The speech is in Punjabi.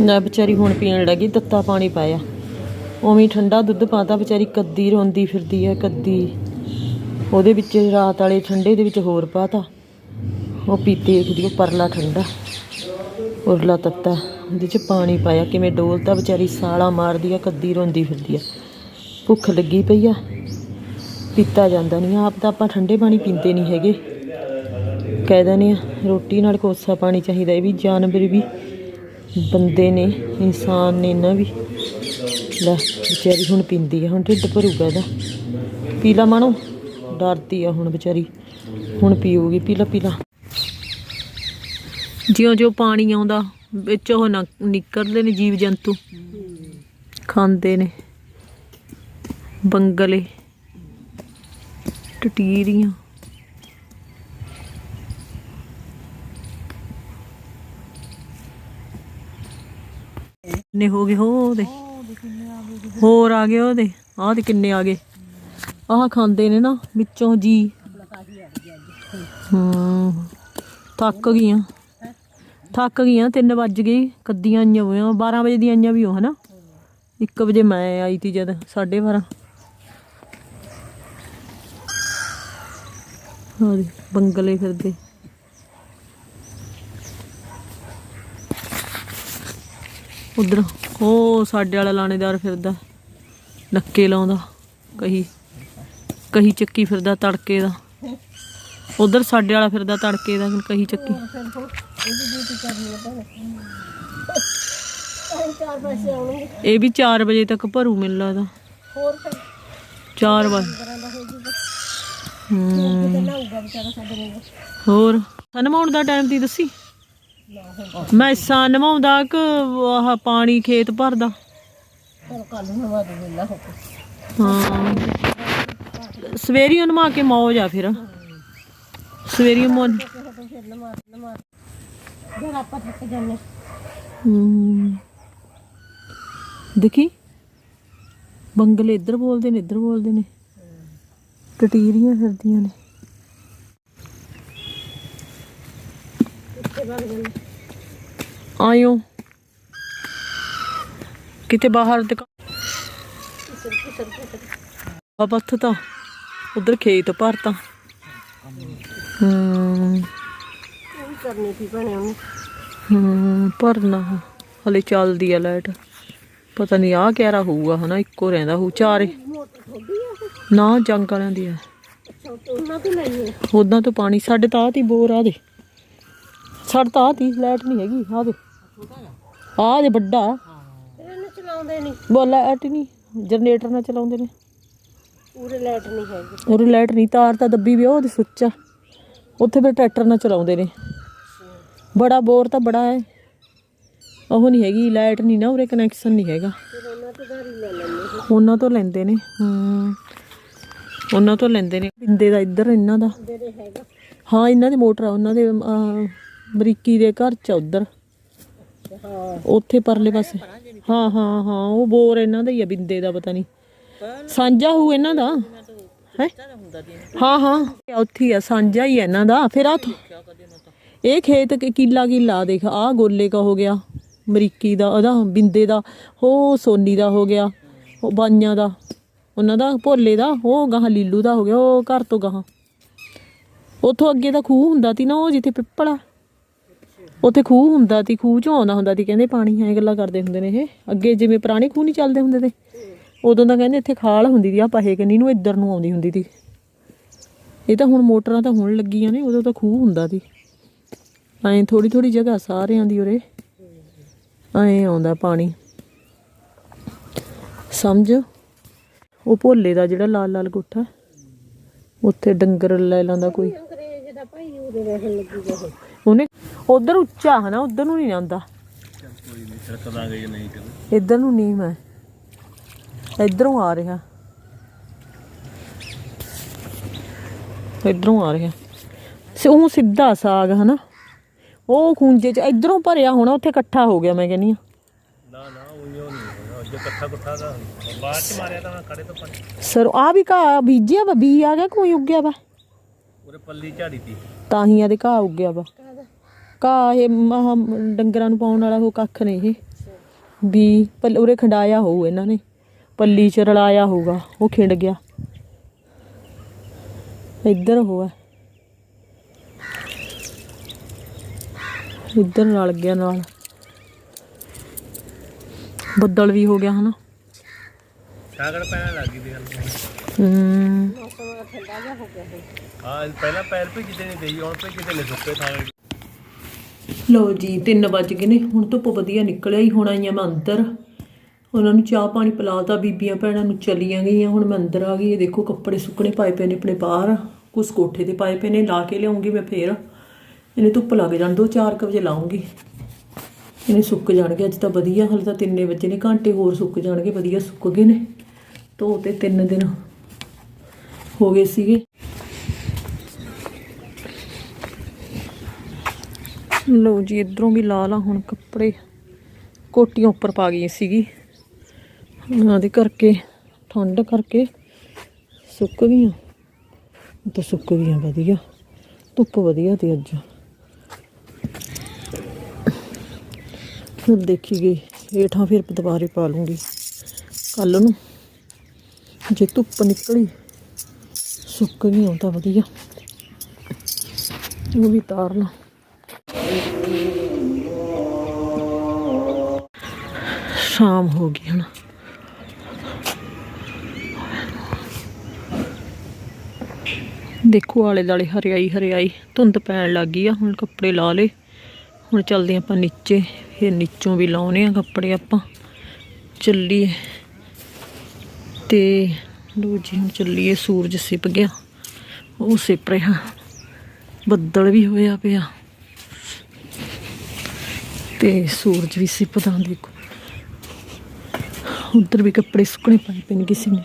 ਨਾ ਵਿਚਾਰੀ ਹੁਣ ਪੀਣ ਲੱਗੀ ਤੱਤਾ ਪਾਣੀ ਪਾਇਆ। ਉਵੇਂ ਠੰਡਾ ਦੁੱਧ ਪਾਤਾ ਵਿਚਾਰੀ ਕੱਦੀ ਰੋਂਦੀ ਫਿਰਦੀ ਹੈ ਕੱਦੀ। ਉਹਦੇ ਵਿੱਚ ਰਾਤ ਵਾਲੇ ਠੰਡੇ ਦੇ ਵਿੱਚ ਹੋਰ ਪਾਤਾ। ਉਹ ਪੀਤੀ ਦੇਖਦੀ ਉਹ ਪਰਲਾ ਠੰਡਾ ਉਰਲਾ ਤੱਤਾ। ਉਹਦੇ ਚ ਪਾਣੀ ਪਾਇਆ ਕਿਵੇਂ ਡੋਲਤਾ ਵਿਚਾਰੀ ਸਾਲਾ ਮਾਰਦੀ ਆ ਕੱਦੀ ਰੋਂਦੀ ਫਿਰਦੀ ਆ। ਭੁੱਖ ਲੱਗੀ ਪਈ ਆ। ਪੀਤਾ ਜਾਂਦਾ ਨਹੀਂ ਆਪ ਤਾਂ ਆਪਾਂ ਠੰਡੇ ਪਾਣੀ ਪੀਂਦੇ ਨਹੀਂ ਹੈਗੇ। ਕਹਿ ਦਿੰਦੇ ਆ, ਰੋਟੀ ਨਾਲ ਕੋਸਾ ਪਾਣੀ ਚਾਹੀਦਾ ਇਹ ਵੀ, ਜਾਨਵਰ ਵੀ, ਬੰਦੇ ਨੇ, ਇਨਸਾਨ ਨੇ ਨਾ ਵੀ। ਲੈ, ਵਿਚਾਰੀ ਹੁਣ ਪੀਂਦੀ ਆ, ਹੁਣ ਢਿੱਡ ਭਰੂਗਾ ਇਹਦਾ। ਪੀਲਾ ਮਾਣੋ, ਡਰਦੀ ਆ ਹੁਣ ਵਿਚਾਰੀ, ਹੁਣ ਪੀਊਗੀ ਪੀਲਾ ਪੀਲਾ ਜਿਉਂ ਜਿਉਂ ਪਾਣੀ ਆਉਂਦਾ, ਵਿੱਚ ਉਹ ਨਾ- ਨਿਕਲਦੇ ਨੇ ਜੀਵ ਜੰਤੂ ਖਾਂਦੇ ਨੇ। ਬੰਗਲੇ, ਟਟੀਰੀਆਂ। ਨੇ ਹੋ ਗਏ? ਹੋ ਉਹਦੇ। ਹੋਰ ਆ ਗਏ ਉਹਦੇ। ਆਹ ਤੇ ਕਿੰਨੇ ਆ ਗਏ। ਆਹ ਖਾਂਦੇ ਨੇ ਨਾ, ਵਿੱਚੋਂ ਜੀ। ਹਾਂ। ਥੱਕ ਗਈਆਂ। ਥੱਕ ਗਈਆਂ 3 ਵੱਜ ਗਏ। ਕੱਦੀਆਂ ਆਈਆਂ ਹੋਈਆਂ। 12 ਵਜੇ ਦੀਆਂ ਆਈਆਂ ਵੀ ਹੋ ਹਨਾ? 1 ਵਜੇ ਮੈਂ ਆਈ ਤੀ ਜਦ 12:30 ਹਾਂ ਬੰਗਲੇ ਫਿਰਦੇ। ਉਧਰ, ਉਹ ਸਾਡੇ ਵਾਲਾ ਲਾਣੇਦਾਰ ਫਿਰਦਾ ਨੱਕੇ ਲਾਉਂਦਾ, ਕਹੀ ਕਹੀ ਚੱਕੀ ਫਿਰਦਾ ਤੜਕੇ ਦਾ। ਉਧਰ ਸਾਡੇ ਵਾਲਾ ਫਿਰਦਾ ਤੜਕੇ ਦਾ ਕਹੀ ਚੱਕੀ। ਇਹ ਵੀ 4 ਵਜੇ ਤੱਕ ਭਰੂ ਮਿਲ ਲੱਗਦਾ ਹੋਰ ਫਿਰ 4 ਵਜੇ। ਤਰ੍ਹਾਂ ਹੂੰ। ਹੋਰ ਨਮਾਉਣ ਦਾ ਟਾਈਮ ਦੀ ਦੱਸੀ? ਮੈਂ ਸਾ ਨਮਾਉਂਦਾ ਕਿ ਆਹ ਪਾਣੀ ਖੇਤ ਭਰਦਾ। ਚਲ ਕੱਲ ਨੂੰ ਨਵਾ ਦੇ ਵੇਲਾ ਹੋ ਕੇ। ਹਾਂ। ਮੌਜ ਆ ਫਿਰ ਸਵੇਰੀਓ ਮੌਜ ਹਟੋ ਫਿਰ। ਨਮਾ ਨਮਾ ਫਿਰ ਆਪਾਂ ਥੱਕ ਜਾਂਦੇ। ਹੂੰ। ਦੇਖੀ? ਬੰਗਲੇ ਇੱਧਰ ਬੋਲਦੇ ਨੇ ਇੱਧਰ ਬੋਲਦੇ ਨੇ। ਟਟੀਰੀਆਂ ਫਿਰਦੀਆਂ ਨੇ। ਆਇਓ। ਕਿਤੇ ਬਾਹਰ ਦੁਕਾ ਕਿਸਰ ਕਿਸਰ ਕਿਸਰ ਆ ਪੱਥ ਤਾਂ ਉਧਰ ਖੇਤ ਭਰਤਾ ਹੂੰ। ਕਰਨੀ ਸੀ ਭਣੇ ਉਹਨੇ ਹੂੰ ਭਰਨਾ। ਹਲੇ ਚੱਲਦੀ ਆ ਲਾਈਟ। ਪਤਾ ਨਹੀਂ ਆ ਕਿਹੜਾ ਹੋਊਗਾ ਹਨਾ ਇੱਕੋ ਰਹਿੰਦਾ ਹੋਊ। ਚਾਰੇ। ਆ ਨਾ ਜੰਗ ਵਾਲਿਆਂ ਦੀ ਆ। ਉਹਨਾਂ ਤੋਂ ਪਾਣੀ ਸਾਡੇ ਤਾਂ ਤੀ ਬੋਰ ਆ ਦੇ। ਸਾਡੇ ਤਾਂ ਆਹ ਤੀ ਲਾਈਟ ਨਹੀਂ ਹੈਗੀ ਆ ਦੇ ਆ ਦੇ ਵੱਡਾ। ਇਹਨੂੰ ਚਲਾਉਂਦੇ ਨਹੀਂ ਬੋਲਾ ਲਾਈਟ ਨਹੀਂ ਜਨਰੇਟਰ ਨਾਲ ਚਲਾਉਂਦੇ ਨੇ। ਪੂਰੇ ਲਾਈਟ ਨਹੀਂ ਹੈਗੀ ਉਹਦੀ ਲਾਈਟ ਨਹੀਂ ਤਾਰ ਤਾਂ ਦੱਬੀ ਵੀ ਆ, ਸੁੱਚ ਆ। ਉੱਥੇ ਫਿਰ ਟਰੈਕਟਰ ਨਾਲ ਚਲਾਉਂਦੇ ਨੇ। ਬੜਾ ਬੋਰ ਤਾਂ ਬੜਾ ਹੈ। ਉਹ ਨਹੀਂ ਹੈਗੀ ਲਾਈਟ ਨਹੀਂ ਨਾ ਉਰੇ ਕਨੈਕਸ਼ਨ ਨਹੀਂ ਹੈਗਾ। ਉਹਨਾਂ ਤੋਂ ਲੈਂਦੇ ਨੇ ਹੂੰ। ਉਹਨਾਂ ਤੋਂ ਲੈਂਦੇ ਨੇ। ਬਿੰਦੇ ਦਾ ਇੱਧਰ ਇਹਨਾਂ ਦਾ। ਹਾਂ ਇਹਨਾਂ ਦੇ ਮੋਟਰ ਆ ਉਹਨਾਂ ਦੇ ਬਰੀਕੀ ਦੇ ਘਰ ਚ ਉਧਰ। ਉੱਥੇ ਪਰਲੇ ਪਾਸੇ। ਹਾਂ ਹਾਂ ਹਾਂ, ਉਹ ਬੋਰ ਇਹਨਾਂ ਦਾ ਹੀ ਆ, ਬਿੰਦੇ ਦਾ, ਪਤਾ ਨਹੀਂ। ਸਾਂਝਾ ਹੋਊ ਇਹਨਾਂ ਦਾ? ਹੈ? ਹਾਂ ਹਾਂ। ਉੱਥੇ ਹੀ ਆ, ਸਾਂਝਾ ਹੀ ਇਹਨਾਂ ਦਾ। ਫਿਰ ਆ ਇਹ ਖੇਤ ਕਿੱਲਾ ਕਿੱਲਾ, ਦੇਖ ਆ ਗੋਲੇ ਕਾ ਹੋ ਗਿਆ। ਮਰੀਕੀ ਦਾ, ਉਹਦਾ, ਬਿੰਦੇ ਦਾ, ਉਹ ਸੋਨੀ ਦਾ ਹੋ ਗਿਆ। ਉਹ ਬਾਈਆਂ ਦਾ। ਉਹਨਾਂ ਦਾ, ਭੋਲੇ ਦਾ, ਉਹ ਗਾਹਾਂ ਲੀਲੂ ਦਾ ਹੋ ਗਿਆ। ਉਹ ਘਰ ਤੋਂ ਗਾਹਾਂ। ਉਥੋਂ ਅੱਗੇ ਦਾ ਖੂਹ ਹੁੰਦਾ ਸੀ ਨਾ, ਉਹ ਜਿੱਥੇ ਪਿੱਪਲ ਆ। ਉੱਥੇ ਖੂਹ ਹੁੰਦਾ ਸੀ ਖੂਹ ਚੋਂ ਆਉਂਦਾ ਹੁੰਦਾ ਸੀ ਕਹਿੰਦੇ ਪਾਣੀ, ਐ ਗੱਲਾਂ ਕਰਦੇ ਹੁੰਦੇ ਨੇ ਇਹ। ਅੱਗੇ ਜਿਵੇਂ ਪੁਰਾਣੇ ਖੂਹ ਨਹੀਂ ਚੱਲਦੇ ਹੁੰਦੇ ਤੇ, ਉਦੋਂ ਤਾਂ ਕਹਿੰਦੇ ਇੱਥੇ ਖਾਲ ਹੁੰਦੀ ਸੀ ਆ ਪਹੇ ਕੰਨੀ ਨੂੰ ਇੱਧਰ ਨੂੰ ਆਉਂਦੀ ਹੁੰਦੀ ਸੀ ਇਹ ਤਾਂ ਹੁਣ ਮੋਟਰਾਂ ਤਾਂ ਹੁਣ ਲੱਗੀਆਂ ਨੇ, ਉਦੋਂ ਤਾਂ ਖੂਹ ਹੁੰਦਾ ਸੀ ਐਂ ਥੋੜੀ ਥੋੜੀ ਜਗ੍ਹਾ ਸਾਰਿਆਂ ਦੀ ਉਰੇ। ਐਂ ਆਉਂਦਾ ਪਾਣੀ। ਸਮਝ? ਉਹ ਭੋਲੇ ਦਾ ਜਿਹੜਾ ਲਾਲ ਲਾਲ ਕੋਠਾ, ਉੱਥੇ ਡੰਗਰ ਲੈ ਲਾਂਦਾ ਕੋਈ। ਉਹ ਉਧਰ ਉੱਚਾ ਹੈ ਨਾ ਉਧਰ ਨੂੰ ਨਹੀਂ ਆਉਂਦਾ। ਇੱਧਰ ਨੂੰ ਨਹੀਂ ਮੈਂ। ਇੱਧਰੋਂ ਆ ਰਿਹਾ। ਇੱਧਰੋਂ ਆ ਰਿਹਾ। ਸੇ ਉਹ ਸਿੱਧਾ ਸਾਗ ਹਨਾ। ਉਹ ਖੂੰਜੇ ਚ ਇੱਧਰੋਂ ਭਰਿਆ ਹੋਣਾ ਉੱਥੇ ਇਕੱਠਾ ਹੋ ਗਿਆ ਮੈਂ ਕਹਿੰਨੀ ਆ ਨਾ ਨਾ ਉਹ ਨਹੀਂ ਹੋਣਾ ਜੋ ਇਕੱਠਾ ਇਕੱਠਾ ਦਾ ਬਾਅਦ ਚ ਮਾਰਿਆ ਤਾਂ ਖੜੇ ਤੋਂ ਪਾਣੀ ਸਰ ਆ ਵੀ ਘਾਹ ਬੀਜਿਆ ਵਾ ਬੀ ਆ ਗਿਆ ਕੋਈ ਉੱਗਿਆ ਵਾ? ਉਹਦੇ ਪੱਲੀ ਝਾੜੀ ਤੀ। ਤਾਂ ਹੀ ਆਦੇ ਘਾਹ ਉੱਗਿਆ ਵਾ। ਕਾ ਇਹ ਮਹਾ ਡੰਗਰਾਂ ਨੂੰ ਪਾਉਣ ਵਾਲਾ ਉਹ ਕੱਖ ਨਹੀਂ ਇਹ ਵੀ ਪਲ ਉਰੇ ਖੰਡਾਇਆ ਹੋਊ ਇਹਨਾਂ ਨੇ। ਪੱਲੀ ਚ ਰਲਾਇਆ ਹੋਊਗਾ ਉਹ ਖਿੰਡ ਗਿਆ। ਇੱਧਰ ਹੋਆ ਇੱਧਰ ਰਲ ਗਿਆ ਨਾਲ। ਬੱਦਲ ਵੀ ਹੋ ਗਿਆ ਹਨਾ। ਸਾਗੜ ਪੈਣ ਲੱਗੀ ਦੀ ਗੱਲ ਹੂੰ। ਮੌਸਮ ਠੰਡਾ ਜਿਹਾ ਹੋ ਗਿਆ ਹੈ ਹਾਂ ਪਹਿਲਾਂ ਪੈਰ ਭਿੱਜਦੇ ਨਹੀਂ ਦੇਈ ਹੁਣ ਭਿੱਜਦੇ ਨੇ ਸੁੱਕੇ ਥਾਂ ਲੋ ਜੀ 3 ਵੱਜ ਗਏ ਨੇ। ਹੁਣ ਧੁੱਪ ਵਧੀਆ ਨਿਕਲਿਆ ਹੀ ਹੁਣ ਆਈਆਂ ਮੈਂ ਅੰਦਰ। ਉਹਨਾਂ ਨੂੰ ਚਾਹ ਪਾਣੀ ਪਿਲਾਤਾ, ਬੀਬੀਆਂ ਭੈਣਾਂ ਨੂੰ ਚਲੀਆਂ ਗਈਆਂ। ਹੁਣ ਮੈਂ ਅੰਦਰ ਆ ਗਈ, ਇਹ ਦੇਖੋ ਕੱਪੜੇ ਸੁੱਕਣੇ ਪਾਏ ਪਏ ਨੇ ਆਪਣੇ ਬਾਹਰ। ਕੁਛ ਕੋਠੇ ਤੇ ਪਾਏ ਪਏ ਨੇ, ਲਾ ਕੇ ਲਿਆਉਂਗੀ ਮੈਂ ਫੇਰ। ਇਹਨੇ ਧੁੱਪ ਲੱਗ ਜਾਣ ਦੋ 4 ਵਜੇ ਲਾਉਂਗੀ। ਇਹਨੇ ਸੁੱਕ ਜਾਣਗੇ, ਅੱਜ ਤਾਂ ਵਧੀਆ, ਹਲੇ ਤਾਂ ਤਿੰਨੇ ਵਜੇ ਨੇ, ਘੰਟੇ ਹੋਰ ਸੁੱਕ ਜਾਣਗੇ, ਵਧੀਆ ਸੁੱਕ ਗਏ ਨੇ। ਧੋ ਤੇ 3 ਦਿਨ ਹੋ ਗਏ ਸੀਗੇ। ਲੋ ਜੀ, ਇਧਰੋਂ ਵੀ ਲਾ ਲਾ ਹੁਣ ਕੱਪੜੇ। ਕੋਟੀਆਂ ਉੱਪਰ ਪਾ ਗਈ ਸੀਗੀ। ਉਹਨਾਂ ਦੇ ਕਰਕੇ, ਠੰਡ ਕਰਕੇ ਸੁੱਕ ਗਈਆਂ। ਤਾਂ ਸੁੱਕ ਗਈਆਂ ਵਧੀਆ। ਧੁੱਪ ਵਧੀਆ ਤੇ ਅੱਜ। ਫਿਰ ਦੇਖੀ ਗਈ, ਹੇਠਾਂ ਫਿਰ ਦੁਬਾਰੇ ਪਾ ਲੂੰਗੀ। ਕੱਲ ਨੂੰ ਜੇ ਧੁੱਪ ਨਿਕਲੀ, ਸੁੱਕ ਗਈਆਂ ਤਾਂ ਵਧੀਆ। ਉਹ ਵੀ ਤਾਰਨਾ ਸ਼ਾਮ ਹੋ ਗਈ ਹੁਣ। ਦੇਖੋ ਆਲੇ ਦਾਲੇ ਹਰਿਆਈ ਹਰਿਆਈ। ਧੁੰਦ ਪੈਣ ਲੱਗ ਗਈ ਆ, ਹੁਣ ਕੱਪੜੇ ਲਾ ਲੇ ਹੁਣ ਚੱਲਦੇ ਆਪਾਂ ਨੀਚੇ, ਫਿਰ ਨੀਚੋਂ ਵੀ ਲਾਉਣੇ ਆ ਕੱਪੜੇ ਆਪਾਂ। ਚੱਲੀਏ। ਤੇ ਲੋ ਜੀ, ਹੁਣ ਚੱਲੀਏ, ਸੂਰਜ ਸਿਪ ਗਿਆ। ਉਹ ਸਿਪ ਰਿਹਾ। ਬੱਦਲ ਵੀ ਹੋਇਆ ਪਿਆ। ਤੇ ਸੂਰਜ ਵੀ ਸੀ ਸਿਪਦਾ ਦੇਖੋ। ਉਧਰ ਵੀ ਕੱਪੜੇ ਸੁੱਕਣੇ ਪਏ ਪਏ ਨੇ ਕਿਸੇ ਨੇ।